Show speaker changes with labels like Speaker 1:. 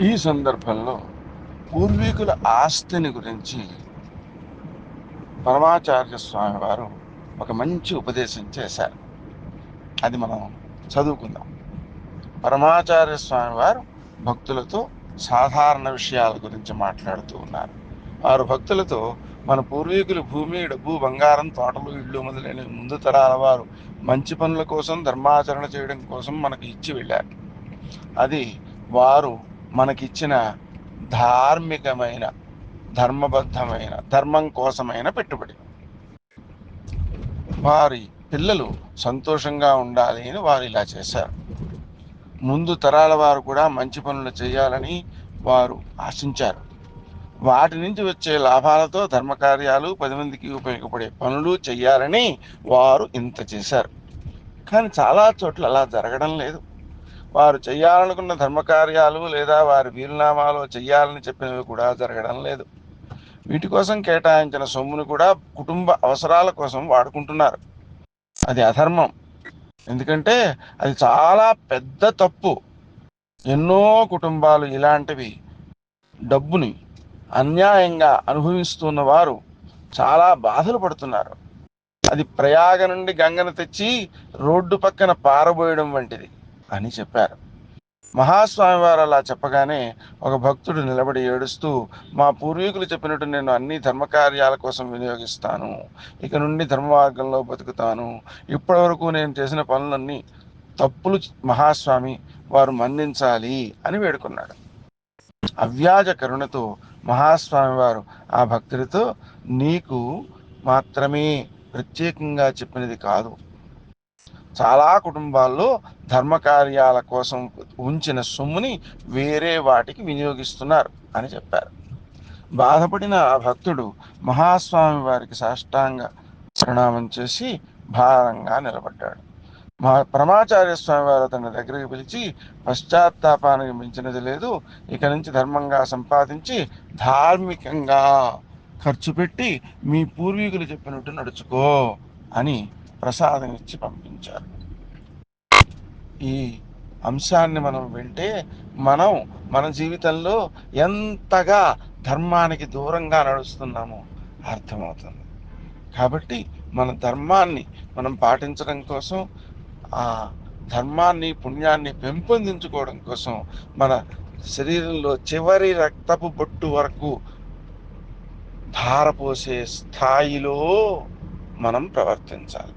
Speaker 1: ఈ సందర్భంలో పూర్వీకుల ఆస్తిని గురించి పరమాచార్య స్వామి వారు ఒక మంచి ఉపదేశం చేశారు. అది మనం చదువుకుందాం. పరమాచార్య స్వామి వారు భక్తులతో సాధారణ విషయాల గురించి మాట్లాడుతూ ఉన్నారు. వారు భక్తులతో మన పూర్వీకులు భూమి డబ్బు బంగారం తోటలు ఇళ్ళు మొదలైన ముందు తరాల వారు మంచి పనుల కోసం ధర్మాచరణ చేయడం కోసం మనకు ఇచ్చి వెళ్ళారు. అది వారు మనకిచ్చిన ధార్మికమైన ధర్మబద్ధమైన ధర్మం కోసమైన పెట్టుబడి. వారి పిల్లలు సంతోషంగా ఉండాలి అని వారు ఇలా చేశారు. ముందు తరాల వారు కూడా మంచి పనులు చేయాలని వారు ఆశించారు. వాటి నుంచి వచ్చే లాభాలతో ధర్మకార్యాలు పది మందికి ఉపయోగపడే పనులు చేయాలని వారు ఇంత చేశారు. కానీ చాలా చోట్ల అలా జరగడం లేదు. వారు చేయాలనుకున్న ధర్మకార్యాలు లేదా వారి వీలునామాలో చేయాలని చెప్పినవి కూడా జరగడం లేదు. వీటి కోసం కేటాయించిన సొమ్మును కూడా కుటుంబ అవసరాల కోసం వాడుకుంటున్నారు. అది అధర్మం. ఎందుకంటే అది చాలా పెద్ద తప్పు. ఎన్నో కుటుంబాలు ఇలాంటివి డబ్బుని అన్యాయంగా అనుభవిస్తున్న వారు చాలా బాధలు పడుతున్నారు. అది ప్రయాగ నుండి గంగను తెచ్చి రోడ్డు పక్కన పారబోయడం వంటిది. అని చెప్పారు. మహాస్వామి వారు అలా చెప్పగానే ఒక భక్తుడు నిలబడి ఏడుస్తూ మా పూర్వీకులు చెప్పినట్టు నేను అన్ని ధర్మకార్యాల కోసం వినియోగిస్తాను. ఇక నుండి ధర్మ మార్గంలో బతుకుతాను. ఇప్పటి వరకు నేను చేసిన పనులన్నీ తప్పులు మహాస్వామి వారు మన్నించాలి అని వేడుకున్నాడు. అవ్యాజ కరుణతో మహాస్వామి వారు ఆ భక్తుడితో నీకు మాత్రమే ప్రత్యేకంగా చెప్పినది కాదు. చాలా కుటుంబాల్లో ధర్మకార్యాల కోసం ఉంచిన సొమ్ముని వేరే వాటికి వినియోగిస్తున్నారు అని చెప్పారు. బాధపడిన ఆ భక్తుడు మహాస్వామి వారికి సాష్టాంగ ప్రణామం చేసి భారంగా నిలబడ్డాడు. మా పరమాచార్య స్వామి వారు అతని దగ్గరికి పిలిచి పశ్చాత్తాపానికి మించినది లేదు. ఇక నుంచి ధర్మంగా సంపాదించి ధార్మికంగా ఖర్చు పెట్టి మీ పూర్వీకులు చెప్పినట్టు నడుచుకో అని ప్రసాదం ఇచ్చి పంపించారు. ఈ అంశాన్ని మనం వింటే మనం మన జీవితంలో ఎంతగా ధర్మానికి దూరంగా నడుస్తున్నామో అర్థమవుతుంది. కాబట్టి మన ధర్మాన్ని మనం పాటించడం కోసం ఆ ధర్మాన్ని పుణ్యాన్ని పెంపొందించుకోవడం కోసం మన శరీరంలో చివరి రక్తపు బొట్టు వరకు ధారపోసే స్థాయిలో మనం ప్రవర్తించాలి.